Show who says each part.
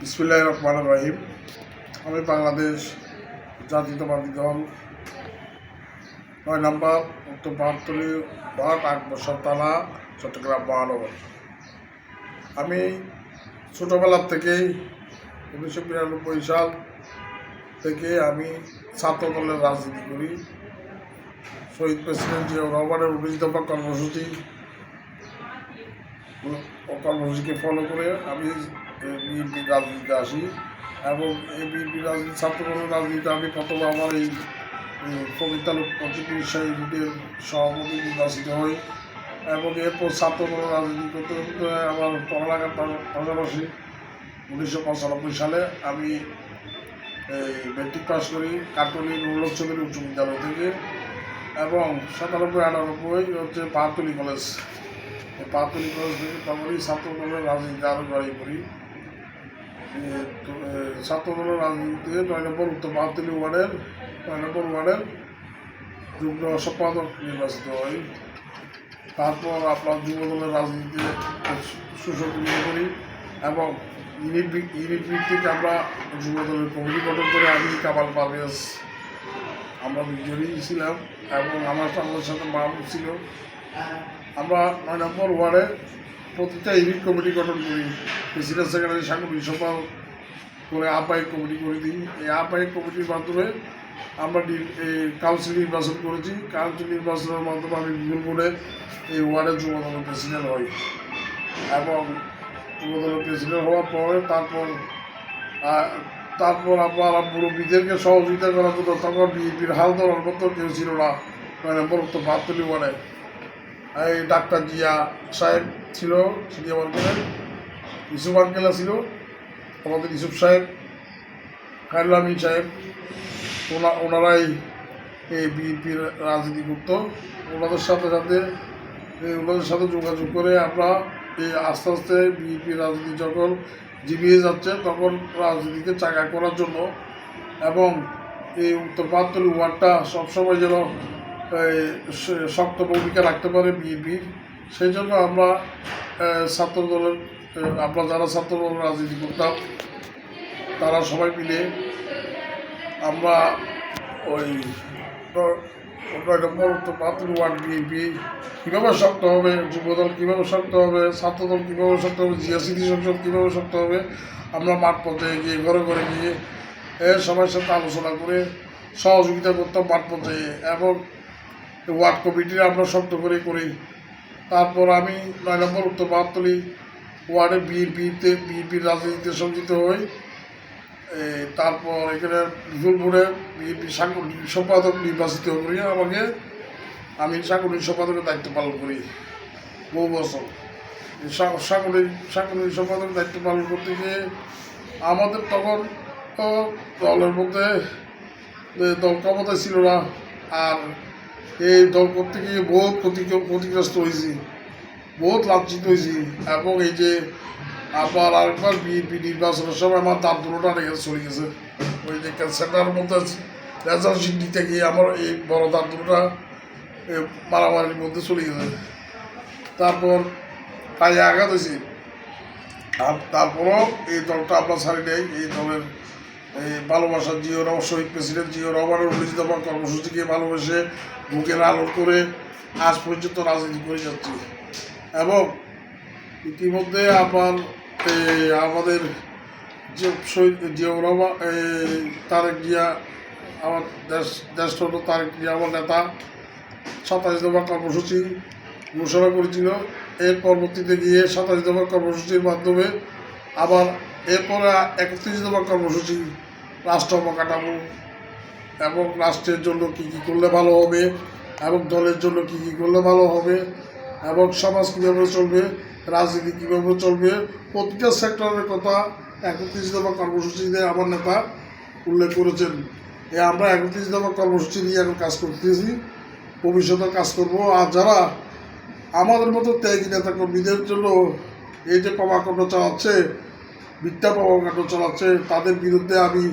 Speaker 1: বিসমুল্লাহ রহমান রহিম। আমি বাংলাদেশ জাতীয়তাবাদী দল। নয় নম্বর উত্তর পাহাড়তলি ওয়ার্ড আট বছর তালা, চট্টগ্রাম মহানগর। আমি ছোটোবেলার থেকেই উনিশশো বিরানব্বই সাল থেকে আমি ছাত্র দলের রাজনীতি করি। শহীদ প্রেসিডেন্ট জিয়াউর রহমানের উনিশ দফা কর্মসূচি কর্মসূচিকে ফলো করে আমি বিএনপি রাজনীতিতে আসি এবং এই বিএনপি রাজনীতি ছাত্রদলের রাজনীতিতে আমি প্রথম আমার এই কবিতালুক প্রতিক্রিয়া ইউনিটের সভাপতি নির্বাচিত হই এবং এরপর ছাত্রদলের রাজনীতি করতে করতে আমার পড়ালেখার পাশাপাশি উনিশশো পঁচানব্বই সালে আমি এই মেট্রিক পাস করি কাটলি ছবির উচ্চ বিদ্যালয় থেকে এবং সাতানব্বই, আটানব্বই হচ্ছে পাহাড়তলি কলেজ পাহাড়তলি কলেজ থেকে তখনই ছাত্র দলের রাজনীতি আরও জড়িয়ে পড়ি। এ, তো, এ, রাজনীতিতে নয় নম্বর উত্তর পাহাড়তলি ওয়ার্ডের নয় নম্বর ওয়ার্ডের যুগ্ম সম্পাদক নির্বাচিত হই তারপর আপনার যুব দলের রাজনীতিতে সুসংগঠিত করি এবং ইউনিট ইউনিট ভিত্তিক আমরা যুব দলের কমিটি গঠন করে আমি কামাল পারভেজ আমরা দুজনেই ছিলাম এবং আমার আমাদের সাথে মাহবুব ছিল। আমরা নয় নম্বর ওয়ার্ডে প্রতিটা ইউনিট কমিটি গঠন করি। প্রেসিডেন্ট সেক্রেটারি সাংগঠনিক সম্পাদক করে আহ্বায়ক কমিটি করে দিই। এই আহ্বায়ক কমিটির মাধ্যমে আমরা কাউন্সিল নির্বাচন করেছি। কাউন্সিল নির্বাচনের মাধ্যমে আমি বিপুল করে এই ওয়ার্ডের যুব দলের প্রেসিডেন্ট হই। এবং যুব দলের প্রেসিডেন্ট হওয়ার পরে তারপর তারপর আপনার মুরব্বীদেরকে সহযোগিতা করার জন্য তখন বিএনপির হাল ধরার মতো কেউ ছিল না। মানে বরত্ব বাতলি ওয়ার্ডে ডাক্তার জিয়া সাহেব ছিল সিনিয়র আঙ্কেলের ইসুফ আঙ্কেলা ছিল, আমাদের ইসুফ সাহেব, খায়রুল আমিন সাহেব, ওনা ওনারাই এই বিএনপির রাজনীতি করতো। ওনাদের সাথে সাথে ওনাদের সাথে যোগাযোগ করে আমরা এই আস্তে আস্তে বিএনপির রাজনীতি যখন জিবিয়ে যাচ্ছে, তখন রাজনীতিকে চাকা করার জন্য এবং এই উত্তর পাহাড়তলি ওয়ার্ডটা সবসময় যেন শক্ত ভূমিকা রাখতে পারে বিএনপির। সেই জন্য আমরা ছাত্র দলের আমরা যারা ছাত্র রাজনীতি করতাম, তারা সবাই মিলে আমরা ওই নয় নম্বর উত্তর ওয়ার্ড বিএনপি কীভাবে শক্ত হবে, যুবদল কীভাবে শক্ত হবে, ছাত্রদল কীভাবে শক্ত হবে জিয়াসিটি সংসদ কীভাবে শক্ত হবে, আমরা মাঠ পর্যায়ে গিয়ে, ঘরে ঘরে গিয়ে সবার সাথে আলোচনা করে সহযোগিতা করতাম মাঠ পর্যায়ে এবং ওয়ার্ড কমিটির আমরা শক্ত করে করি তারপর আমি নয় নম্বর, উত্তর পাহাড়তলি ওয়ার্ডে বিএনপিতে, বিএনপির রাজনীতিতে সংযুক্ত হই। তারপর এখানে বিপুলপুরে বিএনপি সাংগঠনিক সম্পাদক নির্বাচিত করি আমাকে। আমি সাংগঠনিক সম্পাদকের দায়িত্ব পালন করি। বহু বছর। সাংগঠনিক সাংগঠনিক সম্পাদকের দায়িত্ব পালন করতে গিয়ে আমাদের তখন তো দলের মধ্যে দল ক্ষমতায় ছিল না। আর এই দল করতে গিয়ে বহুত ক্ষতি, ক্ষতিগ্রস্ত হয়েছি বহুত লাঞ্ছিত হয়েছি এবং এই যে আবার আরেকবার বিএনপি নির্বাচনের সময় আমার দাঁত দুটোটা রেখে চলে গেছে। ওই যে সেন্টারের মধ্যে রেজাল্ট শিট দিতে গিয়ে আমার এই বড় দাঁত দুটোটা মারামারির মধ্যে চলে গেছে। তারপর পায়ে আঘাত হয়েছি আর তারপরও এই দলটা আমরা ছাড়ি নেই। এই দলের ভালোবাসা জিও রহমান শহীদ প্রেসিডেন্ট জিও রহমানের দফা কর্মসূচিকে ভালোবেসে বুকের আলো করে আজ পর্যন্ত রাজনীতি করে যাচ্ছি। এবং ইতিমধ্যে এই আমাদের যে শহীদ জিয়াউর রহমান তারেক জিয়া, আমার দেশ, জ্যেষ্ঠ তারেক জিয়া, আমার নেতা, সাতাশ দফা কর্মসূচি ঘোষণা করেছিল। এর পরবর্তীতে গিয়ে সাতাশ দফা কর্মসূচির মাধ্যমে আবার এরপরে একত্রিশ দফা কর্মসূচি রাষ্ট্র অবকাঠামো এবং রাষ্ট্রের জন্য কী কী করলে ভালো হবে এবং দলের জন্য কী কী করলে ভালো হবে এবং সমাজ কীভাবে চলবে, রাজনীতি কীভাবে চলবে, প্রতিটা সেক্টরের কথা একত্রিশ দফা কর্মসূচিতে আমার নেতা উল্লেখ করেছেন। এ আমরা একত্রিশ দফা কর্মসূচি নিয়ে এখন কাজ করতেছি, ভবিষ্যতে কাজ করব। আর যারা আমাদের মতো ত্যাগী নেতা কর্মীদের জন্য এই যে কর্মকাণ্ড চালাচ্ছে, মিথ্যা কর্মকাণ্ড চালাচ্ছে, তাদের বিরুদ্ধে আমি